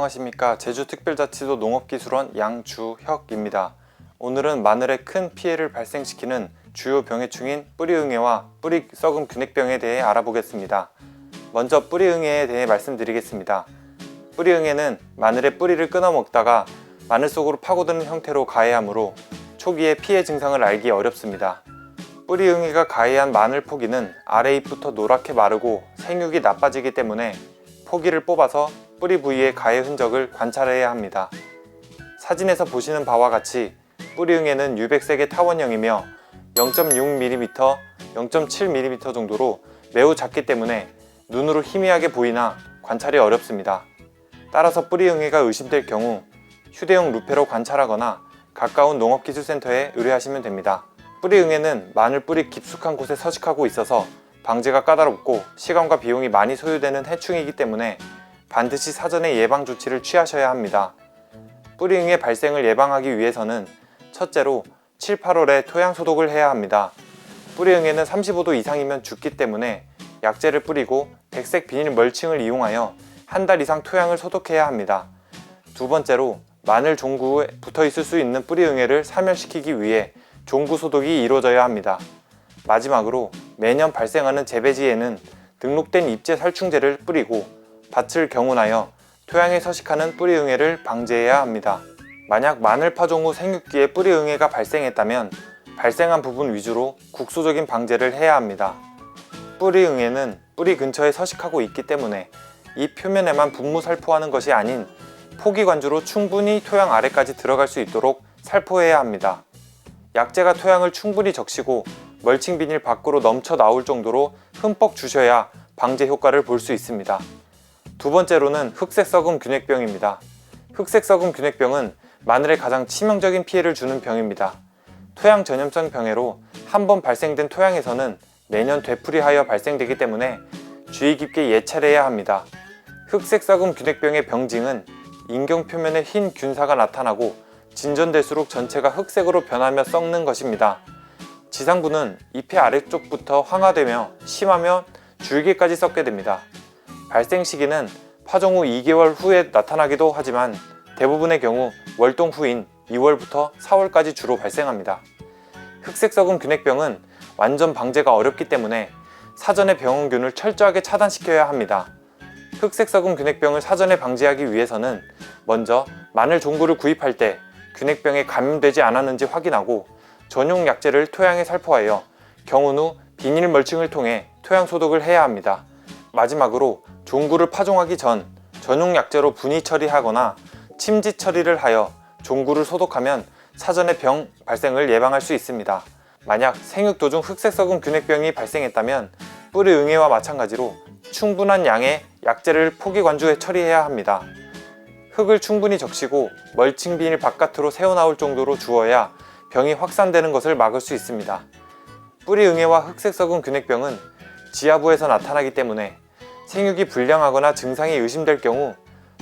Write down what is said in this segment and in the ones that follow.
안녕하십니까 제주특별자치도 농업기술원 양주혁입니다. 오늘은 마늘에 큰 피해를 발생시키는 주요 병해충인 뿌리응애와 뿌리 썩음 균핵병에 대해 알아보겠습니다. 먼저 뿌리응애에 대해 말씀드리겠습니다. 뿌리응애는 마늘의 뿌리를 끊어 먹다가 마늘 속으로 파고드는 형태로 가해하므로 초기에 피해 증상을 알기 어렵습니다. 뿌리응애가 가해한 마늘 포기는 아래 잎부터 노랗게 마르고 생육이 나빠지기 때문에 포기를 뽑아서 뿌리 부위의 가해 흔적을 관찰해야 합니다. 사진에서 보시는 바와 같이 뿌리응애는 유백색의 타원형이며 0.6mm, 0.7mm 정도로 매우 작기 때문에 눈으로 희미하게 보이나 관찰이 어렵습니다. 따라서 뿌리응애가 의심될 경우 휴대용 루페로 관찰하거나 가까운 농업기술센터에 의뢰하시면 됩니다. 뿌리응애는 마늘 뿌리 깊숙한 곳에 서식하고 있어서 방제가 까다롭고 시간과 비용이 많이 소요되는 해충이기 때문에 반드시 사전에 예방 조치를 취하셔야 합니다. 뿌리응애 발생을 예방하기 위해서는 첫째로 7, 8월에 토양 소독을 해야 합니다. 뿌리응애는 35도 이상이면 죽기 때문에 약재를 뿌리고 백색 비닐 멀칭을 이용하여 한 달 이상 토양을 소독해야 합니다. 두 번째로 마늘 종구에 붙어 있을 수 있는 뿌리응애를 사멸시키기 위해 종구 소독이 이루어져야 합니다. 마지막으로 매년 발생하는 재배지에는 등록된 입제 살충제를 뿌리고 밭을 경운하여 토양에 서식하는 뿌리응애를 방제해야 합니다. 만약 마늘 파종 후 생육기에 뿌리응애가 발생했다면 발생한 부분 위주로 국소적인 방제를 해야 합니다. 뿌리응애는 뿌리 근처에 서식하고 있기 때문에 이 표면에만 분무 살포하는 것이 아닌 포기 관주로 충분히 토양 아래까지 들어갈 수 있도록 살포해야 합니다. 약재가 토양을 충분히 적시고 멀칭 비닐 밖으로 넘쳐 나올 정도로 흠뻑 주셔야 방제 효과를 볼 수 있습니다. 두 번째로는 흑색 썩음 균핵병입니다. 흑색 썩음 균핵병은 마늘에 가장 치명적인 피해를 주는 병입니다. 토양 전염성 병해로 한 번 발생된 토양에서는 매년 되풀이하여 발생되기 때문에 주의 깊게 예찰해야 합니다. 흑색 썩음 균핵병의 병징은 인경 표면에 흰 균사가 나타나고 진전될수록 전체가 흑색으로 변하며 썩는 것입니다. 지상부는 잎의 아래쪽부터 황화되며 심하며 줄기까지 썩게 됩니다. 발생 시기는 파종 후 2개월 후에 나타나기도 하지만 대부분의 경우 월동 후인 2월부터 4월까지 주로 발생합니다. 흑색 썩은 균핵병은 완전 방제가 어렵기 때문에 사전에 병원균을 철저하게 차단시켜야 합니다. 흑색 썩은 균핵병을 사전에 방지하기 위해서는 먼저 마늘 종구를 구입할 때 균핵병에 감염되지 않았는지 확인하고 전용 약재를 토양에 살포하여 경운 후 비닐 멀칭을 통해 토양 소독을 해야 합니다. 마지막으로 종구를 파종하기 전 전용 약재로 분위 처리하거나 침지 처리를 하여 종구를 소독하면 사전에 병 발생을 예방할 수 있습니다. 만약 생육 도중 흑색 썩은 균핵병이 발생했다면 뿌리 응애와 마찬가지로 충분한 양의 약재를 포기 관주에 처리해야 합니다. 흙을 충분히 적시고 멀칭 비닐 바깥으로 새어나올 정도로 주어야 병이 확산되는 것을 막을 수 있습니다. 뿌리 응애와 흑색 썩은 균핵병은 지하부에서 나타나기 때문에 생육이 불량하거나 증상이 의심될 경우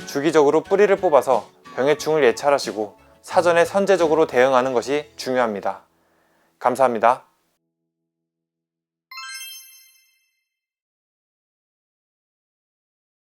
주기적으로 뿌리를 뽑아서 병해충을 예찰하시고 사전에 선제적으로 대응하는 것이 중요합니다. 감사합니다.